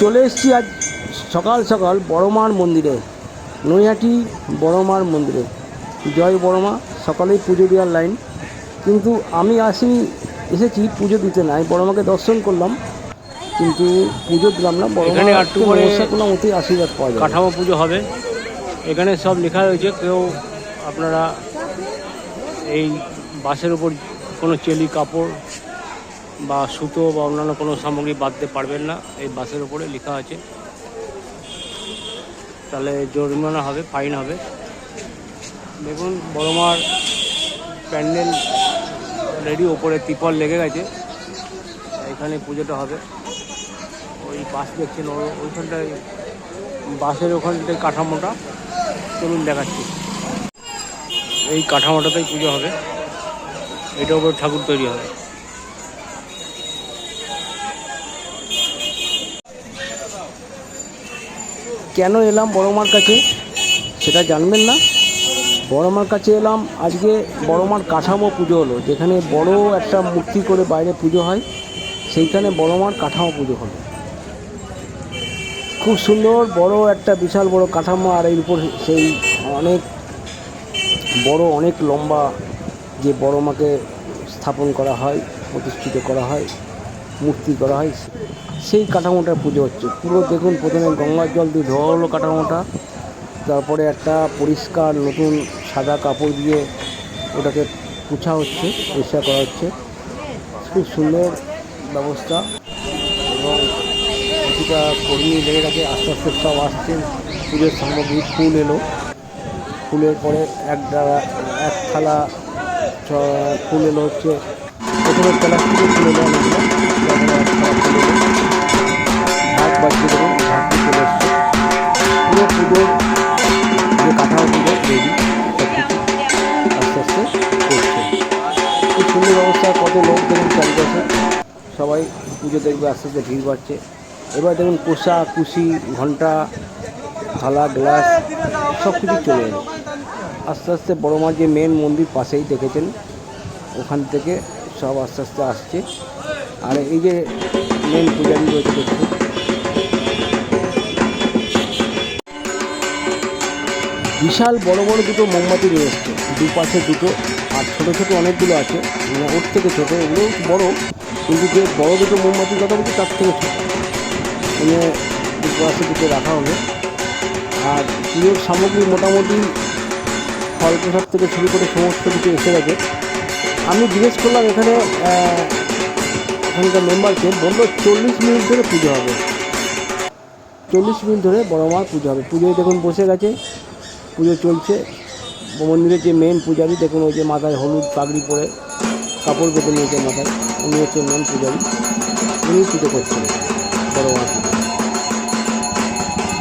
চলে এসেছি আজ সকাল সকাল বড়মার মন্দিরে। নৈহাটি বড়মার মন্দিরে। জয় বড়মা সকালেই পুজো দেওয়ার লাইন। কিন্তু আমি আসি এসেছি পুজো দিতে নাই বড়মাকে দর্শন করলাম। কিন্তু পুজো দিলাম না এখানে একটু বড়মা করে কোনো মতেই আশীর্বাদ পাওয়া যায় কাঠামো পুজো হবে। এখানে সব লেখা রয়েছে কেউ আপনারা এই বাসের উপর কোনো চেলি কাপড় বা সুতো বা অন্যান্য কোনো সামগ্রী বাঁধতে পারবেন না। এই বাসের উপরে লেখা আছে। তাহলে জরিমানা হবে, ফাইন হবে। দেখুন, বড়মার প্যান্ডেল রেডি, ওপরে তিপল লেগে গেছে। এখানে পুজোটা হবে। ওই বাস দেখছেন ওইখানটায় বাসের ওখানটায় কাঠামোটা। চলুন দেখাচ্ছি। এই কাঠামোটাতেই পুজো হবে। এটার উপর ঠাকুর তৈরি হবে। কেন এলাম বড়মার কাছে সেটা জানবেন না। বড়মার কাছে এলাম, আজকে বড়মার কাঠামো পুজো হলো, যেখানে বড় একটা মূর্তি করে বাইরে পুজো হয়, সেইখানে বড়মার কাঠামো পুজো হলো। খুব সুন্দর, বড় একটা বিশাল বড় কাঠামো, আর এর উপর সেই অনেক বড়, অনেক লম্বা যে বড় মাকে স্থাপন করা হয়, প্রতিষ্ঠিত করা হয়, মূর্তি করা হয় সেই কাঠামোটার পুজো হচ্ছে। পুরো দেখুন, প্রথমে গঙ্গার জল দিয়ে ধোয়া হলো কাঠামোটা, তারপরে একটা পরিষ্কার নতুন সাদা কাপড় দিয়ে ওটাকে পুছা হচ্ছে, পরিষ্কার করা হচ্ছে। খুব সুন্দর ব্যবস্থা এবং প্রতিটা কর্মী লেগে গেছে, আস্তে আস্তে সব আসছেন পুজোর সামগ্রী, ফুল এলো। ফুলের পরে এক ডালা, এক থালা ফুল এলো হচ্ছে। প্রথমে প্লাস্টিকের ফুল এলো। আস্তে আস্তে করছে খুব কত লোক দেখুন সবাই পুজো দেখবে, আস্তে আস্তে ভিড় বাড়ছে। এবার দেখুন কোষা কুশি ঘণ্টা থালা, গ্লাস সব কিছু চলে এলো। আস্তে আস্তে বড় মার যে মেন মন্দির পাশেই দেখেছেন। ওখান থেকে সব আস্তে আস্তে আসছে। আর এই যে মেন পূজারি রয়েছে বিশাল বড় বড় দুটো মোমবাতি এসছে। দুপাশে দুটো, আর ছোটো ছোটো অনেকগুলো আছে। মানে ওর থেকে ছোটো ওগুলো বড়। কিন্তু যে বড় দুটো মোমবাতির কথা বলছি, তার থেকে ছোটো। নিয়ে দুপাশে দুটো রাখা হবে। আর পুজোর সামগ্রী মোটামুটি ফল প্রসাদ থেকে শুরু করে সমস্ত কিছু এসে গেছে। আমি জিজ্ঞেস করলাম এখানে এখানকার মেম্বারকে বলল চল্লিশ মিনিট ধরে পুজো হবে। চল্লিশ মিনিট ধরে বড় মার পুজো হবে। পুজোয় দেখুন বসে গেছে, পুজো চলছে। মন্দিরের যে মেন পূজারি, দেখুন ওই যে মাথায় হলুদ পাগড়ি পরে কাপড় বেঁধে নিয়েছে মাথায়। উনি হচ্ছে মেন পূজারি। উনি পুজো করছেন বড় মার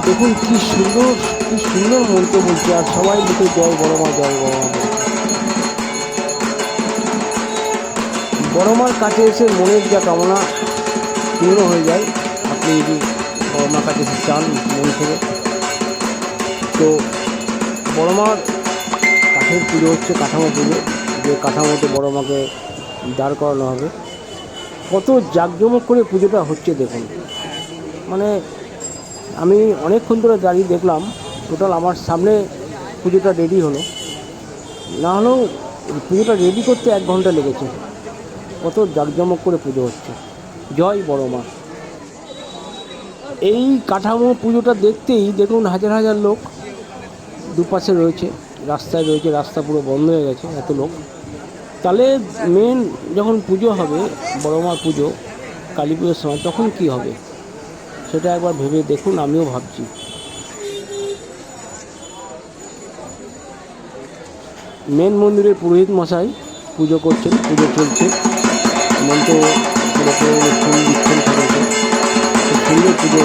দেখুন কি সুন্দর কি সুন্দর মন্ত্র বলছে। আর সবাই লিখে জয় বড় মা জয় বড় মা বড় মার কাছে এসে মনের যা কামনা পূর্ণ হয়ে যায়, আপনি যদি বড় মার কাছে এসে চান মন থেকে। তো বড় মার কাঠের পুজো হচ্ছে কাঠামো পুজো, যে কাঠামোতে বড় মাকে দাঁড় করানো হবে। কত জাঁকজমক করে পুজোটা হচ্ছে দেখুন। মানে আমি অনেকক্ষণ ধরে দাঁড়িয়ে দেখলাম, টোটাল আমার সামনে পুজোটা রেডি হলো। না হলেও পুজোটা রেডি করতে এক ঘণ্টা লেগেছে। কত জাঁকজমক করে পুজো হচ্ছে। জয় বড় মা। এই কাঠামো পুজোটা দেখতেই দেখুন হাজার হাজার লোক দুপাশে রয়েছে, রাস্তায় রয়েছে, রাস্তা পুরো বন্ধ হয়ে গেছে এত লোক। তাহলে মেন যখন পুজো হবে, বড় মার পুজো, কালী পুজোর সময়, তখন কি হবে? সেটা একবার ভেবে দেখুন, আমিও ভাবছি। মেন মন্দিরের পুরোহিত মশাই পুজো করছেন, পুজো চলছে। মন্ত্র পুরো করে ফুল দিচ্ছেন ঠাকুরকে খুব সুন্দর পুজো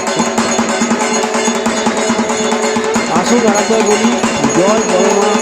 বলি জয়